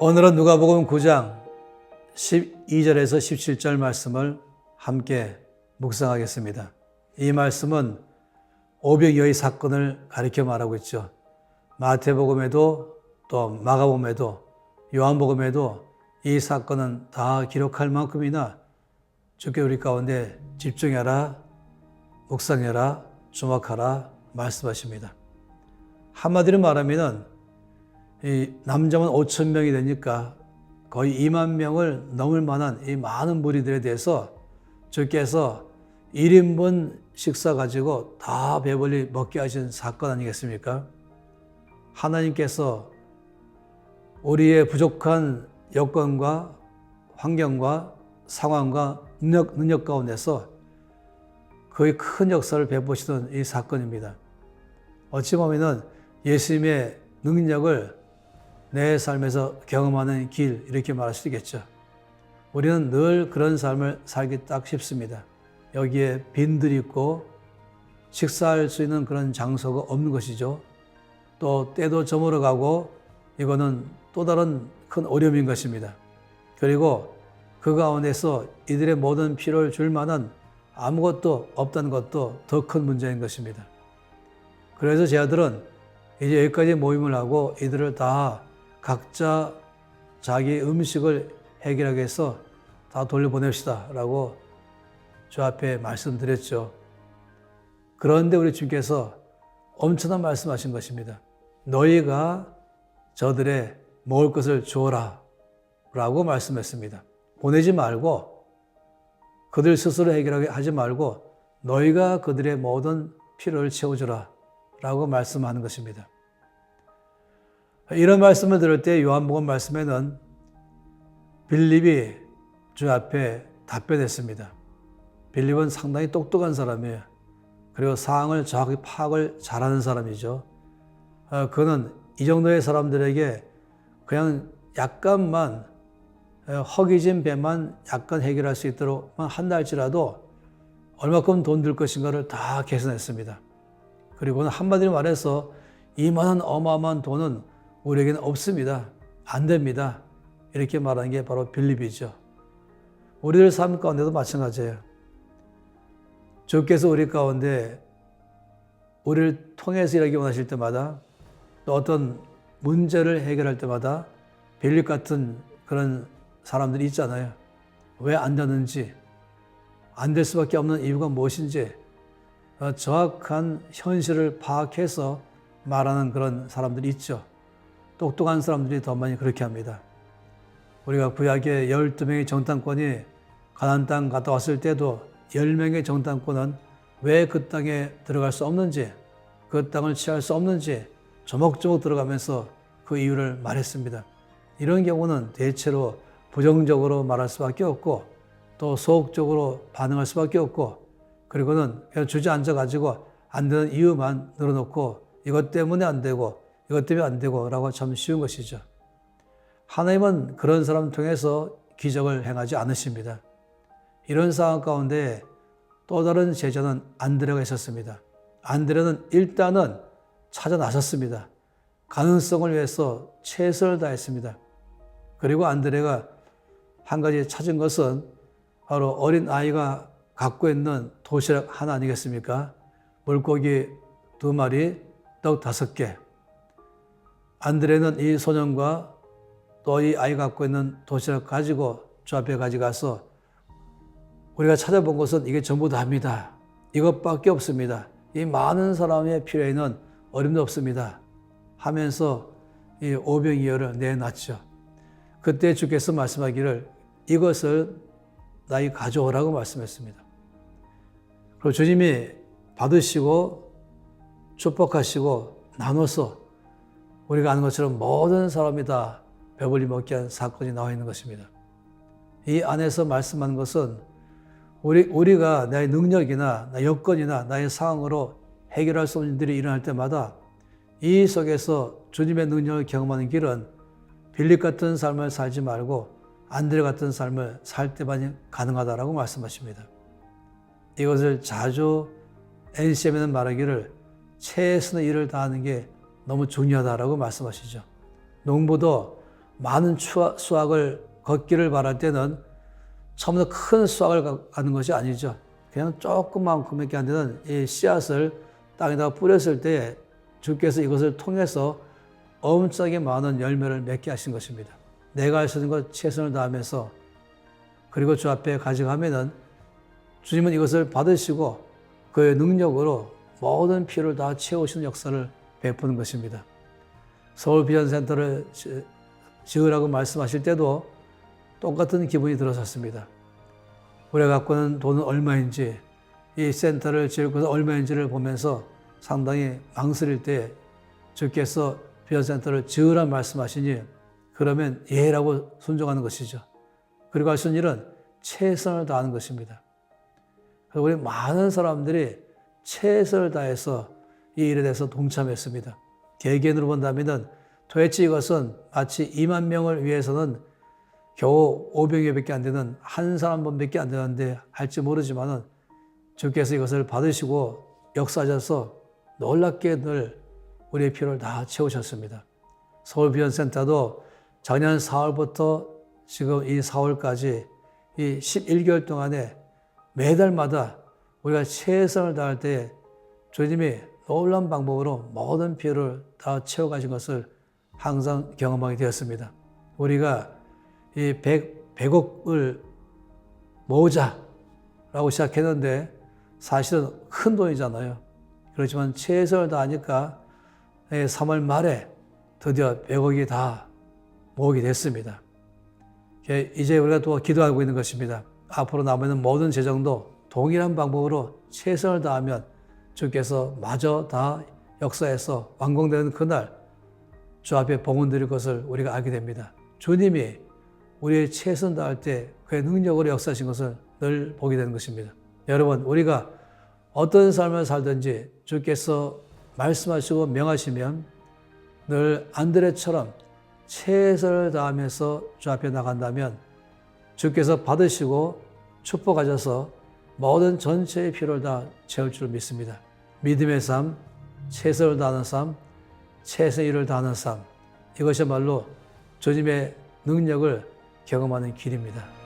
오늘은 누가복음 9장 12절에서 17절 말씀을 함께 묵상하겠습니다. 이 말씀은 오병이어의 사건을 가리켜 말하고 있죠. 마태복음에도 또 마가복음에도 요한복음에도 이 사건은 다 기록할 만큼이나 주께 우리 가운데 집중해라, 묵상해라, 주목하라 말씀하십니다. 한마디로 말하면은 이 남자만 5천 명이 되니까 거의 2만 명을 넘을 만한 이 많은 무리들에 대해서 주께서 1인분 식사 가지고 다 배불리 먹게 하신 사건 아니겠습니까? 하나님께서 우리의 부족한 여건과 환경과 상황과 능력, 능력 가운데서 거의 큰 역사를 베푸시던 이 사건입니다. 어찌 보면은 예수님의 능력을 내 삶에서 경험하는 길 이렇게 말할 수 있겠죠. 우리는 늘 그런 삶을 살기 딱 쉽습니다. 여기에 빈들이 있고 식사할 수 있는 그런 장소가 없는 것이죠. 또 때도 저물어 가고 이거는 또 다른 큰 어려움인 것입니다. 그리고 그 가운데서 이들의 모든 필요를 줄 만한 아무것도 없다는 것도 더 큰 문제인 것입니다. 그래서 제 아들은 이제 여기까지 모임을 하고 이들을 다 각자 자기 음식을 해결하기 위해서 다 돌려보냅시다 라고 저 앞에 말씀드렸죠. 그런데 우리 주께서 엄청난 말씀하신 것입니다. 너희가 저들의 먹을 것을 주어라 라고 말씀했습니다. 보내지 말고 그들 스스로 해결하게 하지 말고 너희가 그들의 모든 필요를 채워주라 라고 말씀하는 것입니다. 이런 말씀을 들을 때 요한복음 말씀에는 빌립이 주 앞에 답변했습니다. 빌립은 상당히 똑똑한 사람이에요. 그리고 상황을 정확히 파악을 잘하는 사람이죠. 어, 그는 이 정도의 사람들에게 그냥 약간만 어, 허기진 배만 약간 해결할 수 있도록만 한다 할지라도 얼마큼 돈 들 것인가를 다 계산했습니다. 그리고는 한마디로 말해서 이만한 어마어마한 돈은 우리에게는 없습니다. 안 됩니다. 이렇게 말하는 게 바로 빌립이죠. 우리들 삶 가운데도 마찬가지예요. 주께서 우리 가운데 우리를 통해서 일하기 원하실 때마다 또 어떤 문제를 해결할 때마다 빌립 같은 그런 사람들이 있잖아요. 왜 안 되는지, 안 될 수밖에 없는 이유가 무엇인지 어, 정확한 현실을 파악해서 말하는 그런 사람들이 있죠. 똑똑한 사람들이 더 많이 그렇게 합니다. 우리가 구약의 12명의 정탐권이 가나안 땅 갔다 왔을 때도 10명의 정탐권은 왜 그 땅에 들어갈 수 없는지 그 땅을 취할 수 없는지 조목조목 들어가면서 그 이유를 말했습니다. 이런 경우는 대체로 부정적으로 말할 수밖에 없고 또 소극적으로 반응할 수밖에 없고 그리고는 그냥 주저앉아 가지고 안 되는 이유만 늘어놓고 이것 때문에 안 되고 이것 때문에 안 되고 라고 참 쉬운 것이죠. 하나님은 그런 사람 통해서 기적을 행하지 않으십니다. 이런 상황 가운데 또 다른 제자는 안드레가 있었습니다. 안드레는 일단은 찾아 나섰습니다. 가능성을 위해서 최선을 다했습니다. 그리고 안드레가 한 가지 찾은 것은 바로 어린 아이가 갖고 있는 도시락 하나 아니겠습니까? 물고기 두 마리, 떡 다섯 개. 안드레는 이 소년과 또 이 아이 갖고 있는 도시락 가지고 주 앞에 가져가서 우리가 찾아본 것은 이게 전부 다입니다. 이것밖에 없습니다. 이 많은 사람의 필요에는 어림도 없습니다. 하면서 이 오병이어를 내놨죠. 그때 주께서 말씀하기를 이것을 나이 가져오라고 말씀했습니다. 그리고 주님이 받으시고 축복하시고 나눠서 우리가 아는 것처럼 모든 사람이 다 배불리 먹게 한 사건이 나와 있는 것입니다. 이 안에서 말씀하는 것은 우리, 우리가 나의 능력이나 나의 여건이나 나의 상황으로 해결할 수 없는 일들이 일어날 때마다 이 속에서 주님의 능력을 경험하는 길은 빌립 같은 삶을 살지 말고 안드레 같은 삶을 살 때만이 가능하다라고 말씀하십니다. 이것을 자주 NCM에는 말하기를 최선의 일을 다하는 게 너무 중요하다라고 말씀하시죠. 농부도 많은 수확을 걷기를 바랄 때는 처음부터 큰 수확을 가- 가는 것이 아니죠. 그냥 조금만큼밖에 안 되는 이 씨앗을 땅에다가 뿌렸을 때 주께서 이것을 통해서 엄청나게 많은 열매를 맺게 하신 것입니다. 내가 할 수 있는 것 최선을 다하면서 그리고 주 앞에 가져가면은 주님은 이것을 받으시고 그의 능력으로 모든 필요를 다 채우시는 역사를 베푸는 것입니다. 서울 비전센터를 지- 지으라고 말씀하실 때도 똑같은 기분이 들었었습니다. 우리가 갖고 있는 돈은 얼마인지 이 센터를 지을 것은 얼마인지를 보면서 상당히 망설일 때 주께서 비전센터를 지으라 말씀하시니 그러면 예라고 순종하는 것이죠. 그리고 있는 일은 최선을 다하는 것입니다. 우리 많은 사람들이 최선을 다해서 이 일에 대해서 동참했습니다. 개개인으로 본다면 도대체 이것은 마치 2만 명을 위해서는 겨우 500여밖에 안 되는 한 사람분밖에 안 되는데 할지 모르지만은 주께서 이것을 받으시고 역사하셔서 놀랍게 늘 우리의 필요를 다 채우셨습니다. 서울비전센터도 작년 4월부터 지금 이 4월까지 이 11개월 동안에 매달마다 우리가 최선을 다할 때 주님이 놀라운 방법으로 모든 필요를 다 채워가신 것을 항상 경험하게 되었습니다. 우리가 이 100, 100억을 모으자라고 시작했는데 사실은 큰 돈이잖아요. 그렇지만 최선을 다하니까 3월 말에 드디어 100억이 다 모으게 됐습니다. 이제 우리가 또 기도하고 있는 것입니다. 앞으로 남은 모든 재정도 동일한 방법으로 최선을 다하면 주께서 마저 다 역사에서 완공되는 그날 주 앞에 봉헌 드릴 것을 우리가 알게 됩니다. 주님이 우리의 최선 다할 때 그의 능력으로 역사하신 것을 늘 보게 되는 것입니다. 여러분, 우리가 어떤 삶을 살든지 주께서 말씀하시고 명하시면 늘 안드레처럼 최선을 다하면서 주 앞에 나간다면 주께서 받으시고 축복하셔서 모든 전체의 필요를 다 채울 줄 믿습니다. 믿음의 삶, 최선을 다하는 삶, 최선의 일을 다하는 삶 이것이야말로 주님의 능력을 경험하는 길입니다.